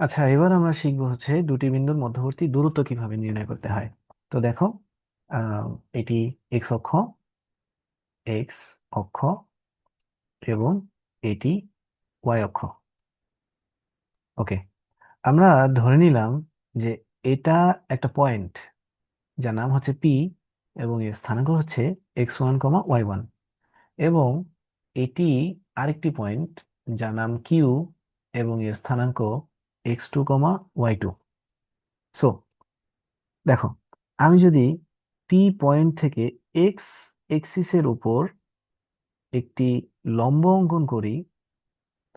আচ্ছা এবার আমরা শিখব হচ্ছে দুটি বিন্দুর মধ্যবর্তী দূরত্ব কীভাবে নির্ণয় করতে হয়। তো দেখো এটি এক্স অক্ষ এক্স অক্ষ এবং এটি ওয়াই অক্ষ। ওকে, আমরা ধরে নিলাম যে এটা একটা পয়েন্ট যার নাম হচ্ছে পি এবং এর স্থানাঙ্ক হচ্ছে X one comma Y one এবং এটি আরেকটি পয়েন্ট যার নাম কিউ এবং এর স্থানাঙ্ক X two comma Y two. So দেখো, আমি যদি পি পয়েন্ট থেকে এক্স এক্সিসের উপর একটি লম্ব অঙ্কন করি,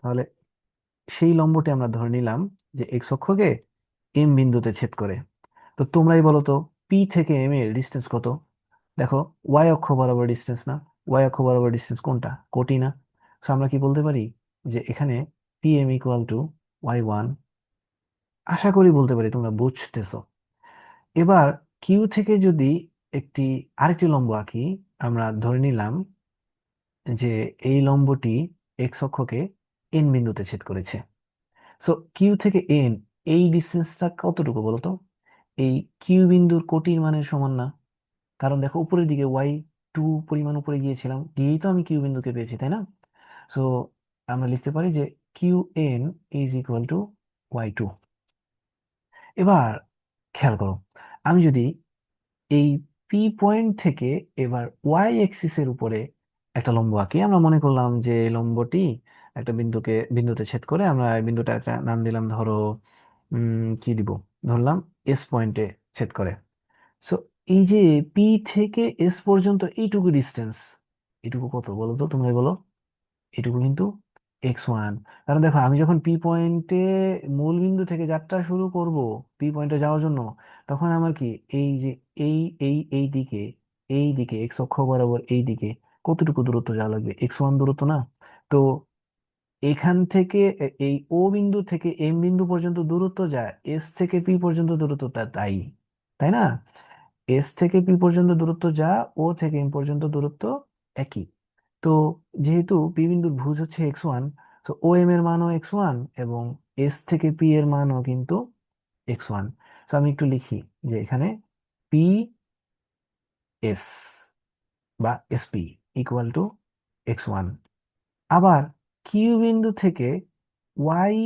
তাহলে সেই লম্বটি আমরা ধরে নিলাম যে এক্স অক্ষকে এম বিন্দুতে ছেদ করে। তো তোমরাই বলো তো পি থেকে এম এর ডিস্টেন্স কত? দেখো ওয়াই অক্ষ বরাবর ডিস্টেন্স না ওয়াই অক্ষ বরাবর ডিস্টেন্স কোনটা? কোটি না। তো আমরা কি বলতে পারি? যে এখানে P M equal to Y one আশা করি বলতে পারি, তোমরা বুঝতেছো। এবার কিউ থেকে যদি একটি, আরেকটি লম্ব আঁকি, আমরা ধরে নিলাম যে এই লম্বটি এক্স অক্ষকে এন বিন্দুতে ছেদ করেছে। সো কিউ থেকে এন এই ডিস্টেন্সটা কতটুকু বলো তো? এই কিউ বিন্দুর কোটির মানের সমান না। কারণ দেখো, উপরের দিকে ওয়াই টু পরিমাণ উপরে গিয়েছিলাম, গিয়েই তো আমি কিউ বিন্দুকে পেয়েছি, তাই না? সো আমরা লিখতে পারি যে Q N is equal to Y two এবার খেয়াল করো, আমি যদি এই পি পয়েন্ট থেকে এবার ওয়াই এক্সিসের উপরে একটা লম্ব আঁকি, আমরা মনে করলাম যে লম্বটি একটা বিন্দুকে, বিন্দুতে ছেদ করে আমরা এই বিন্দুটা একটা নাম দিলাম ধরো কি দিব? ধরলাম এস পয়েন্টে ছেদ করে। সো এই যে পি থেকে এস পর্যন্ত এইটুকু ডিস্টেন্স এটুকু কত বলো তো? তোমরা বলো। এটুকু কিন্তু এক্স ওয়ান কারণ দেখো, আমি যখন পি পয়েন্টে মূল বিন্দু থেকে যাত্রা শুরু করব পি পয়েন্টে যাওয়ার জন্য, তখন আমার কি, এই যে, এই এই এই দিকে এই দিকে এক্স অক্ষ বরাবর এই দিকে, কতটুকু দূরত্ব যাওয়া লাগবে? এক্স ওয়ান দূরত্ব না? তো এখান থেকে এই ও বিন্দু থেকে এম বিন্দু পর্যন্ত দূরত্ব যায় এস থেকে পি পর্যন্ত দূরত্ব তা- তাই তাই না? এস থেকে পি পর্যন্ত দূরত্ব যা ও থেকে এম পর্যন্ত দূরত্ব একই। তো যেহেতু পি বিন্দুর ভুজ হচ্ছে এক্স ওয়ান তো ও এম এর মানও এক্স ওয়ান এবং এস থেকে পি এর মানও কিন্তু এক্স ওয়ান তো আমি একটু লিখি যে এখানে পি এস বা SP equal to X one আবার কিউ বিন্দু থেকে ওয়াই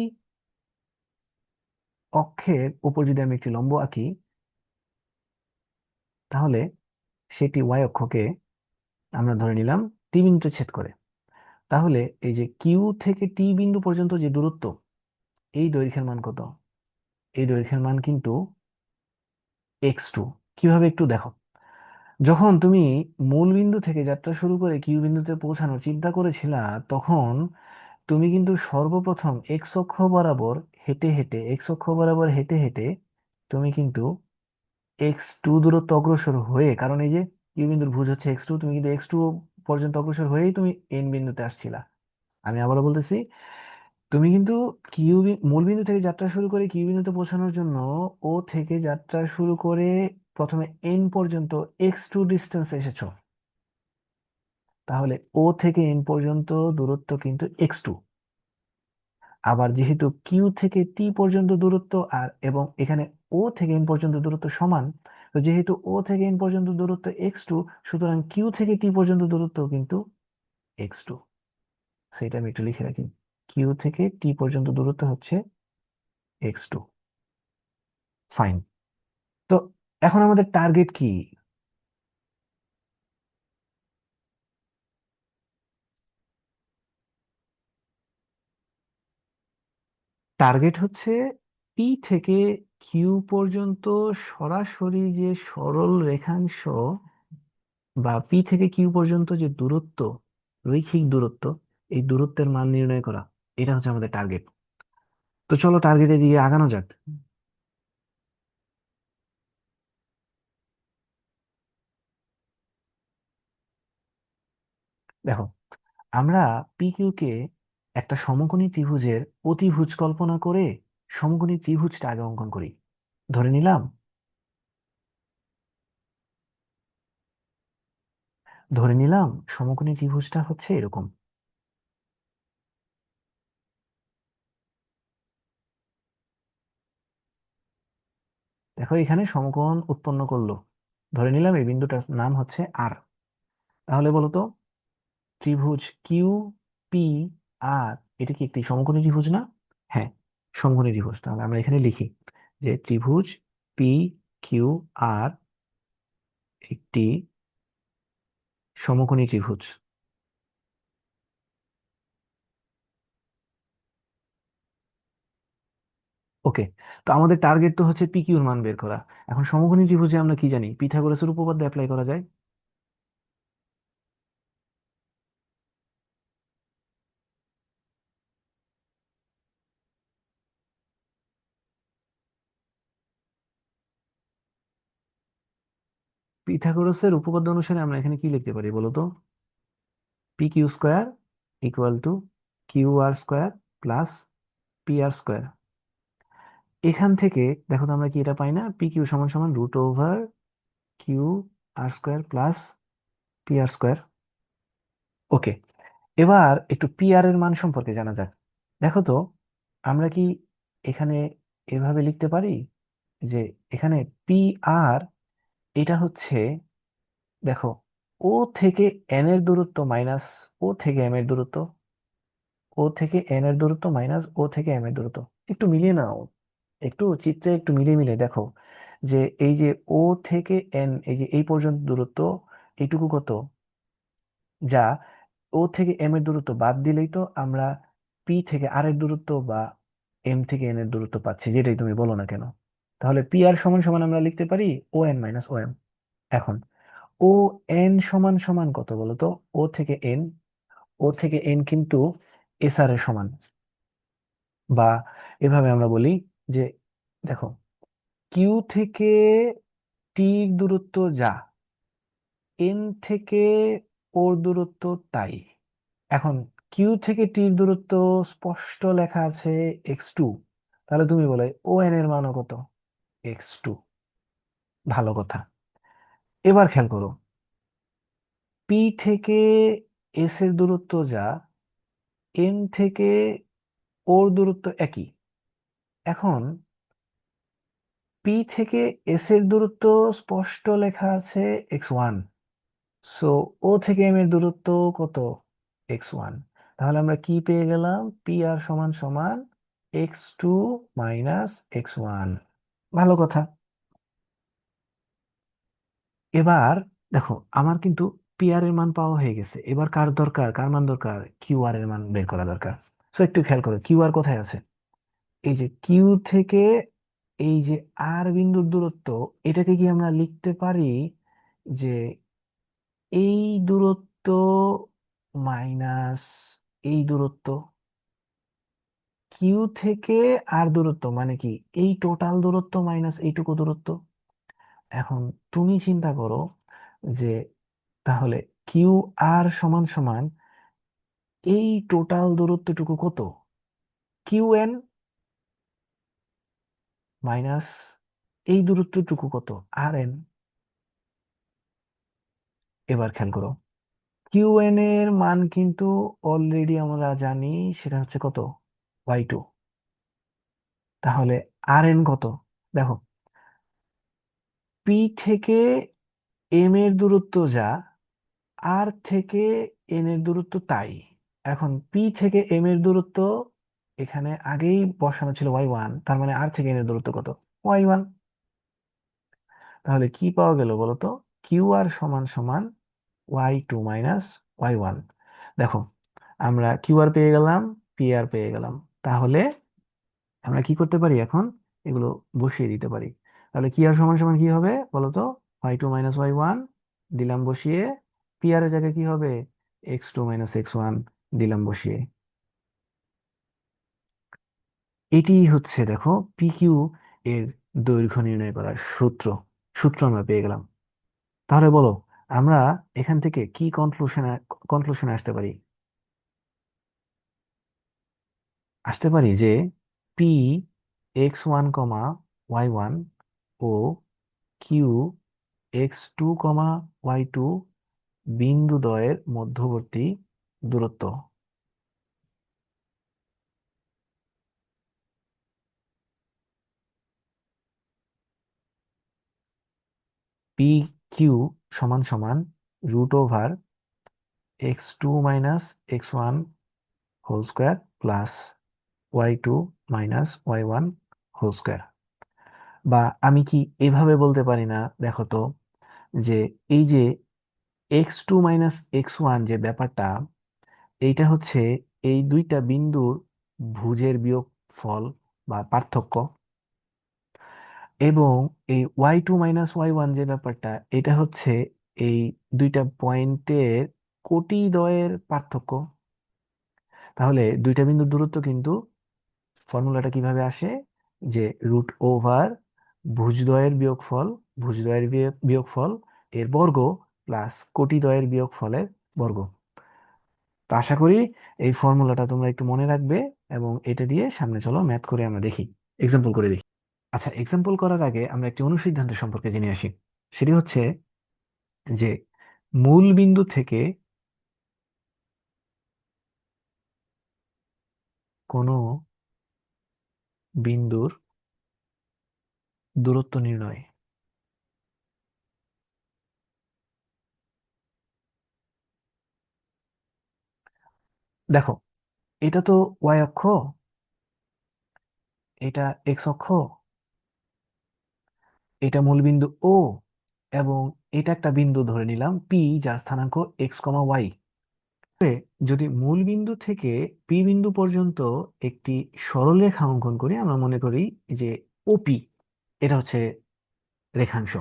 অক্ষের উপর যদি আমি একটি লম্ব আঁকি, তাহলে সেটি ওয়াই অক্ষকে আমরা ধরে নিলাম টি বিন্দুতে ছেদ করে। তাহলে এই যে কিউ থেকে টি বিন্দু পর্যন্ত যে দূরত্ব, এই দৈর্ঘ্যের মান কত? এই দৈর্ঘ্যের মান কিন্তু এক্স টু কীভাবে একটু দেখো? যখন তুমি মূল বিন্দু থেকে যাত্রা শুরু করে কিউ বিন্দুতে পৌঁছানোর চিন্তা করেছিলা, তখন তুমি কিন্তু সর্বপ্রথম এক্স অক্ষ বরাবর হেঁটে হেঁটে এক্স অক্ষ বরাবর হেঁটে হেঁটে তুমি কিন্তু এক্স টু দূরত্ব অগ্রসর হয়ে, কারণ এই যে কিউ বিন্দুর ভুজ হচ্ছে এক্স টু তুমি কিন্তু এক্স টু পর্যন্ত অগ্রসর হয়েই তুমি এন বিন্দুতে আসছিলা। আমি আবারও বলতেছি, তুমি কিন্তু কিউ মূল বিন্দু থেকে যাত্রা শুরু করে কিউ বিন্দুতে পৌঁছানোর জন্য ও থেকে যাত্রা শুরু করে প্রথমে এন পর্যন্ত এক্স টু ডিস্টেন্স এসেছ। তাহলে ও থেকে এন পর্যন্ত দূরত্ব কিন্তু এক্স টু। আবার যেহেতু কিউ থেকে টি পর্যন্ত দূরত্ব আর এবং এখানে ও থেকে এন পর্যন্ত দূরত্ব সমান তো যেহেতু ও থেকে এন পর্যন্ত দূরত্ব এক্স টু সুতরাং কিউ থেকে টি পর্যন্ত দূরত্ব কিন্তু এক্স টু সেটা আমি একটু লিখে রাখি। কিউ থেকে টি পর্যন্ত দূরত্ব হচ্ছে এক্স টু ফাইন তো এখন আমাদের টার্গেট কি? টার্গেট হচ্ছে পি থেকে কিউ পর্যন্ত সরাসরি যে সরল রেখাংশ বা পি থেকে কিউ পর্যন্ত যে দূরত্ব, রৈখিক দূরত্ব, এই দূরত্বের মান নির্ণয় করা, এটা হচ্ছে আমাদের টার্গেট তো চলো টার্গেটের দিকে আগানো যাক। দেখো, আমরা পি কিউ কে একটা সমকোণী ত্রিভুজের অতিভুজ কল্পনা করে সমকোণী ত্রিভুজটা আগে অঙ্কন করি। ধরে নিলাম। ধরে নিলাম সমকোণী ত্রিভুজটা হচ্ছে এরকম। দেখো এখানে সমকোণ উৎপন্ন করল। ধরে নিলাম এই বিন্দুটার নাম হচ্ছে আর তাহলে বলতো ত্রিভুজ কিউ পি আর এটা কি একটি সমকোণী ত্রিভুজ না? হ্যাঁ। সমকোণী ত্রিভুজ। তাহলে আমরা এখানে লিখি যে ত্রিভুজ পি কিউ আর একটি সমকোণী ত্রিভুজ। ওকে তো আমাদের টার্গেট তো হচ্ছে পি কিউর মান বের করা। এখন সমকোণী ত্রিভুজে আমরা কি জানি? পিথাগোরাসের উপপাদ্য অ্যাপ্লাই করা যায়। পিথাগোরাসের উপপাদ্য অনুসারে আমরা এখানে কি লিখতে পারি বলো তো P Q square equal to Q R square plus P R square এখান থেকে দেখো তো আমরা কি এটা পাই না? পি কিউ সমান সমান root over Q R square plus P R square okay এবার একটু পি আর এর মান সম্পর্কে জানা যাক। দেখো তো, আমরা কি এখানে এভাবে লিখতে পারি? যে এখানে পি আর এটা হচ্ছে, দেখো ও থেকে এন এর দূরত্ব মাইনাস ও থেকে এম এর দূরত্ব ও থেকে এন এর দূরত্ব মাইনাস ও থেকে এম এর দূরত্ব। একটু মিলিয়ে নাও, একটু চিত্রে একটু মিলিয়ে মিলে দেখো যে এই যে ও থেকে এন এই যে এই পর্যন্ত দূরত্ব, এইটুকু কত? যা ও থেকে এম এর দূরত্ব বাদ দিলেই তো আমরা পি থেকে আর এর দূরত্ব বা এম থেকে এন এর দূরত্ব পাচ্ছি, যেটাই তুমি বলো না কেন। তাহলে পি আর সমান সমান আমরা লিখতে পারি O N minus O M এখন ও এন সমান সমান কত বলতো ও থেকে এন ও থেকে এন কিন্তু এস আর এর সমান। বা এভাবে আমরা বলি যে, দেখো কিউ থেকে টির দূরত্ব যা এন থেকে ওর দূরত্ব তাই। এখন কিউ থেকে টির দূরত্ব স্পষ্ট লেখা আছে এক্স টু তাহলে তুমি বলে ও এন এর মানও কত? এক্স টু ভালো কথা। এবার খেয়াল করো। পি থেকে এস এর দূরত্ব যা এম থেকে ওর দূরত্ব একই। এখন পি থেকে এস এর দূরত্ব স্পষ্ট লেখা আছে এক্স ওয়ান সো ও থেকে এম এর দূরত্ব কত? এক্স ওয়ান তাহলে আমরা কি পেয়ে গেলাম? পি আর সমান সমান X two minus X one ভালো কথা। এবার দেখো, আমার কিন্তু পি আর এর মান পাওয়া হয়ে গেছে। এবার কার দরকার? কার মান দরকার? কিউ আর এর মান বের করা দরকার। সো একটু খেয়াল করো কিউ আর কোথায় আছে? এই যে কিউ থেকে এই যে আর বিন্দুর দূরত্ব, এটাকে কি আমরা লিখতে পারি যে এই দূরত্ব মাইনাস এই দূরত্ব? কিউ থেকে আর দূরত্ব মানে কি? এই টোটাল দূরত্ব মাইনাস এইটুকু দূরত্ব। এখন তুমি চিন্তা করো যে তাহলে কিউ আর সমান সমান এই টোটাল দূরত্বটুকু কত? কিউ এন মাইনাস এই দূরত্বটুকু কত? আর এন এবার খেয়াল করো। কিউ এন এর মান কিন্তু অলরেডি আমরা জানি, সেটা হচ্ছে কত? ওয়াই টু তাহলে আর কত? দেখো পি থেকে এম এর দূরত্ব যা আর থেকে এন এর দূরত্ব তাই। এখন পি থেকে এম এর দূরত্ব এখানে আগেই বসানো ছিল ওয়াই তার মানে আর থেকে এন এর দূরত্ব কত? ওয়াই ওয়ান তাহলে কি পাওয়া গেল বলতো? কিউ আর সমান সমান Y two minus Y one দেখো, আমরা কিউ আর পেয়ে গেলাম পি আর পেয়ে গেলাম। তাহলে আমরা কি করতে পারি এখন? এগুলো বসিয়ে দিতে পারি। তাহলে কি আর সমান সমান কি হবে বলতো? Y two minus Y one দিলাম বসিয়ে পি আর এর জায়গায় কি হবে? X two minus X one দিলাম বসিয়ে। এটি হচ্ছে দেখো পি কিউ এর দৈর্ঘ্য নির্ণয় করার সূত্র। সূত্র আমরা পেয়ে গেলাম। তাহলে বলো, আমরা এখান থেকে কি কনক্লুশনে কনক্লুশনে আসতে পারি? আসতে পারি যে P X one comma Y one ও Q X two comma Y two বিন্দুদ্বয়ের মধ্যবর্তী দূরত্ব। পি কিউ সমান সমান root over X two minus X one whole square plus Y two minus Y one whole square বা আমি কি এভাবে বলতে পারি না, দেখো তো, যে এই যে X two minus X one যে ব্যাপারটা, এইটা হচ্ছে এই দুইটা বিন্দুর ভুজের বিয়োগ ফল বা পার্থক্য। এবং এই Y two minus Y one যে ব্যাপারটা, এটা হচ্ছে এই দুইটা পয়েন্টের কোটিদ্বয়ের পার্থক্য। তাহলে দুইটা বিন্দুর দূরত্ব কিন্তু ফর্মুলাটা কীভাবে আসে? যে রুট ওভার ভুজদ্বয়ের বিয়োগফল, ভুজদ্বয়ের বিয়োগ বিয়োগফল এর বর্গ প্লাস কোটিদ্বয়ের বিয়োগফলের বর্গ। তো আশা করি এই ফর্মুলাটা তোমরা একটু মনে রাখবে এবং এটা দিয়ে সামনে চলো ম্যাথ করে আমরা দেখি। এক্সাম্পল করে দেখি। আচ্ছা এক্সাম্পল করার আগে আমরা একটি অনুসিদ্ধান্ত সম্পর্কে জেনে আসি। সেটি হচ্ছে যে মূল বিন্দু থেকে কোনো বিন্দুর দূরত্ব নির্ণয়। দেখো, এটা তো ওয়াই অক্ষ, এটা এক্স অক্ষ, এটা মূল বিন্দু ও এবং এটা একটা বিন্দু ধরে নিলাম পি যার স্থানাঙ্ক এক্স কমা ওয়াই যদি মূল বিন্দু থেকে পি বিন্দু পর্যন্ত একটি সরলরেখা অঙ্কন করি, আমরা মনে করি যে ওপি এটা হচ্ছে রেখাংশ।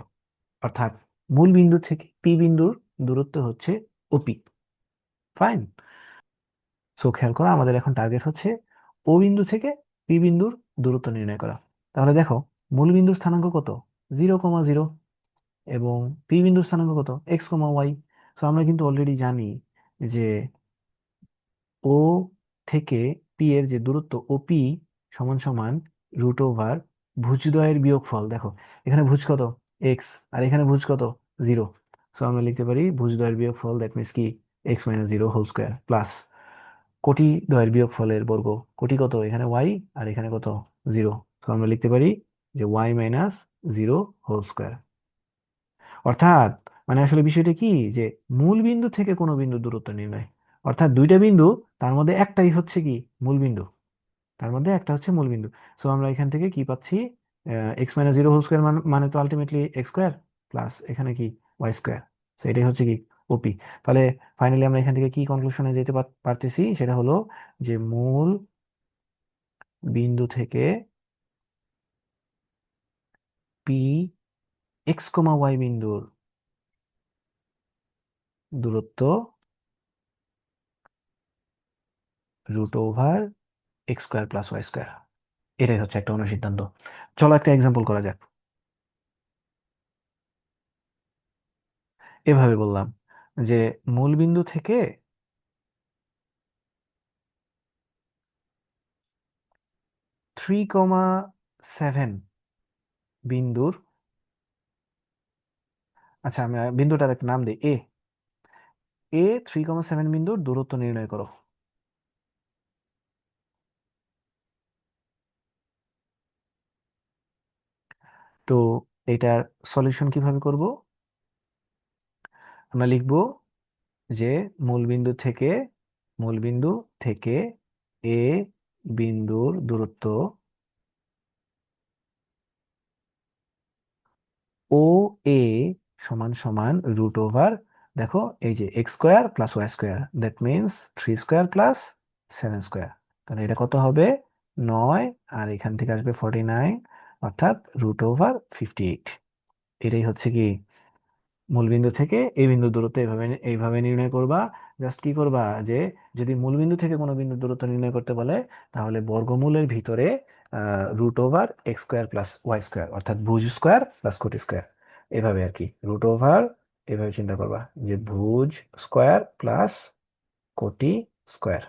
অর্থাৎ মূল বিন্দু থেকে পি বিন্দুর দূরত্ব হচ্ছে ওপি ফাইন সো খেয়াল করা, আমাদের এখন টার্গেট হচ্ছে ও বিন্দু থেকে পি বিন্দুর দূরত্ব নির্ণয় করা। তাহলে দেখো, মূল বিন্দুর স্থানাঙ্ক কত? জিরো কমা জিরো এবং পি বিন্দুর স্থানাঙ্ক কত? এক্স কমা ওয়াই সো আমরা কিন্তু অলরেডি জানি যে ও থেকে পি এর যে দূরত্ব ও পি সমান সমান রুট ওভার ভুজদ্বয়ের বিয়োগফল। দেখো, এখানে ভুজ কত? এক্স আর এখানে ভুজ কত? জিরো সো আমরা লিখতে পারি ভুজদ্বয়ের বিয়োগফল দ্যাট মিনস কি? X minus zero whole square plus কোটি দ্বয়ের বিয়োগফলের বর্গ। কোটি কত? এখানে ওয়াই আর এখানে কত? জিরো তো আমরা লিখতে পারি যে Y minus zero whole square অর্থাৎ মানে আসলে বিষয়টা কি? যে মূল বিন্দু থেকে কোনো বিন্দু দূরত্ব নির্ণয়। অর্থাৎ দুইটা বিন্দু, তার মধ্যে একটাই হচ্ছে কি? মূল বিন্দু। তার মধ্যে একটা হচ্ছে মূল বিন্দু। সো আমরা এখান থেকে কি পাচ্ছি? X minus zero whole square মানে তো আলটিমেটলি এক্স স্কোয়ার প্লাস এখানে কি? ওয়াই স্কোয়ার সো এটাই হচ্ছে কি? ওপি তাহলে ফাইনালি আমরা এখান থেকে কি কনক্লুশনে যেতে পারতেছি? সেটা হলো যে মূল বিন্দু থেকে পি এক্স কমা ওয়াই বিন্দুর দূরত্ব root over X square plus Y square এটাই হচ্ছে একটা অনুসিদ্ধান্ত। চলো একটা এক্সাম্পল করা যাক। এভাবে বললাম যে মূল বিন্দু থেকে থ্রি কমা সেভেন বিন্দুর আচ্ছা আমি বিন্দুটার একটা নাম দিই এ এ থ্রি কমা সেভেন বিন্দুর দূরত্ব নির্ণয় করো। তো এটার সলিউশন কীভাবে করব? আমরা লিখব যে মূলবিন্দু থেকে মূলবিন্দু থেকে এ বিন্দুর দূরত্ব ও এ সমান সমান রুট ওভার দেখো, এই যে X square plus Y square that means three square plus seven square তাহলে এটা কত হবে? নয়, আর এখান থেকে আসবে ফর্টি নাইন অর্থাৎ রুট ওভার ফিফটি এইট এটাই হচ্ছে কি? মূলবিন্দু থেকে এই বিন্দু দূরত্ব এইভাবে এইভাবে নির্ণয় করবা। জাস্ট কি করবা? যে যদি মূলবিন্দু থেকে কোনো বিন্দু দূরত্ব নির্ণয় করতে বলে, তাহলে বর্গমূলের ভিতরে root over X square plus Y square অর্থাৎ ভুজ স্কোয়ার প্লাস কোটি স্কোয়ার এভাবে আর কি রুট ওভার এভাবে চিন্তা করবা যে ভুজ স্কোয়ার প্লাস কোটি স্কোয়ার।